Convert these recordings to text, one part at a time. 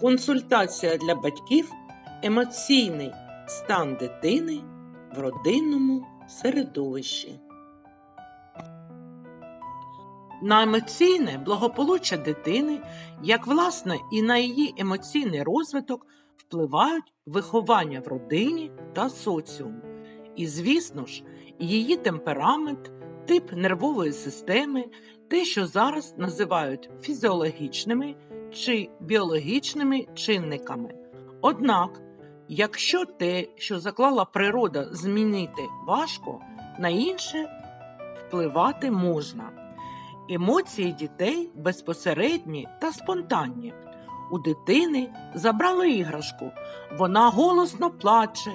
Консультація для батьків емоційний стан дитини в родинному середовищі. На емоційне благополуччя дитини, як власне і на її емоційний розвиток, впливають виховання в родині та соціумі. І, звісно ж, її темперамент, тип нервової системи, те, що зараз називають фізіологічними чи біологічними чинниками. Однак, якщо те, що заклала природа, змінити важко, на інше впливати можна. Емоції дітей безпосередні та спонтанні. У дитини забрали іграшку, вона голосно плаче.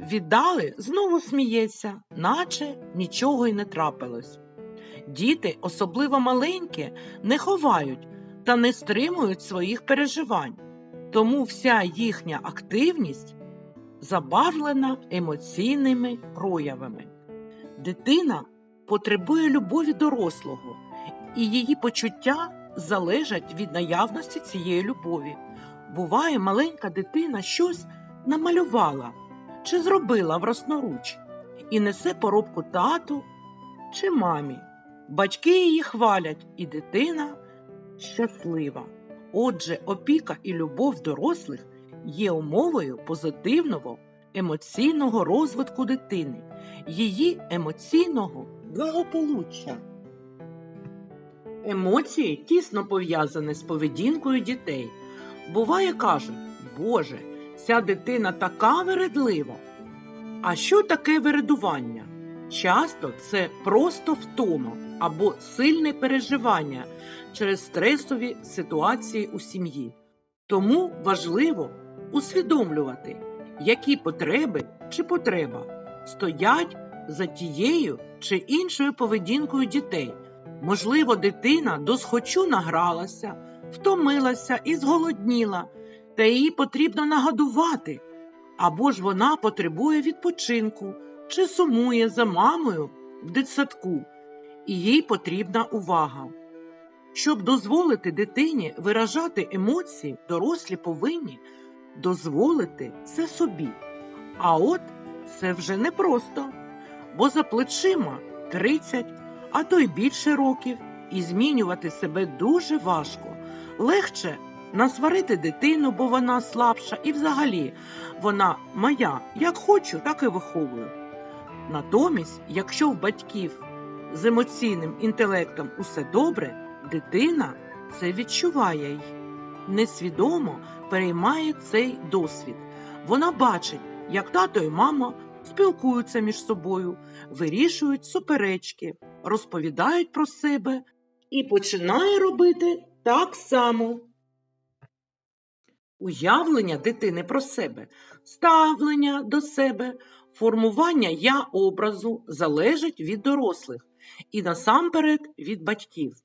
Віддали, знову сміється, наче нічого й не трапилось. Діти, особливо маленькі, не ховають та не стримують своїх переживань, тому вся їхня активність забарвлена емоційними проявами. Дитина потребує любові дорослого, і її почуття залежать від наявності цієї любові. Буває, маленька дитина щось намалювала чи зробила власноруч і несе поробку тату чи мамі. Батьки її хвалять, і дитина щаслива. Отже, опіка і любов дорослих є умовою позитивного емоційного розвитку дитини, її емоційного благополуччя. Емоції тісно пов'язані з поведінкою дітей. Буває, кажуть, Боже, ця дитина така вередлива. А що таке вередування? Часто це просто втома або сильне переживання через стресові ситуації у сім'ї. Тому важливо усвідомлювати, які потреби чи потреба стоять за тією чи іншою поведінкою дітей. Можливо, дитина досхочу награлася, втомилася і зголодніла, та її потрібно нагодувати, або ж вона потребує відпочинку чи сумує за мамою в дитсадку, і їй потрібна увага. Щоб дозволити дитині виражати емоції, дорослі повинні дозволити це собі. А от це вже непросто, бо за плечима 30, а то й більше років, і змінювати себе дуже важко. Легше насварити дитину, бо вона слабша, і взагалі вона моя, як хочу, так і виховую. Натомість, якщо в батьків з емоційним інтелектом усе добре, дитина це відчуває й несвідомо переймає цей досвід. Вона бачить, як тато і мама спілкуються між собою, вирішують суперечки, розповідають про себе і починає робити так само. Уявлення дитини про себе, ставлення до себе, формування я образу залежить від дорослих і насамперед від батьків.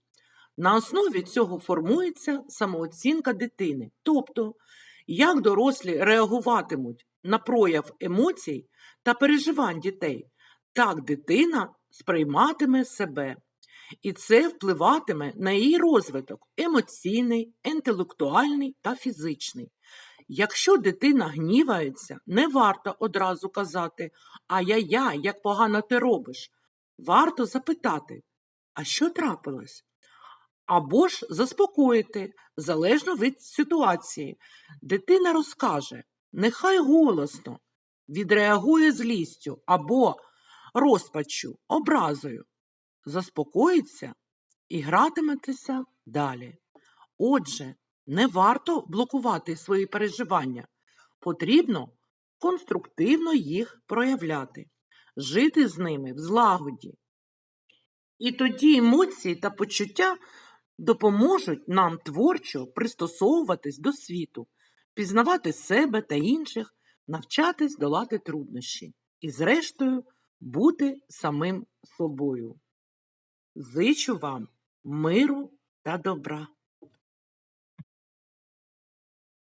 На основі цього формується самооцінка дитини, тобто, як дорослі реагуватимуть на прояв емоцій та переживань дітей, так дитина сприйматиме себе. І це впливатиме на її розвиток емоційний, інтелектуальний та фізичний. Якщо дитина гнівається, не варто одразу казати Ай-яй-яй, як погано ти робиш. Варто запитати, а що трапилось? Або ж заспокоїти, залежно від ситуації. Дитина розкаже, нехай голосно, відреагує злістю або розпачу, образою, заспокоїться і гратиметеся далі. Отже, не варто блокувати свої переживання. Потрібно конструктивно їх проявляти, жити з ними в злагоді. І тоді емоції та почуття допоможуть нам творчо пристосовуватись до світу, пізнавати себе та інших, навчатись долати труднощі і, зрештою, бути самим собою. Зичу вам миру та добра.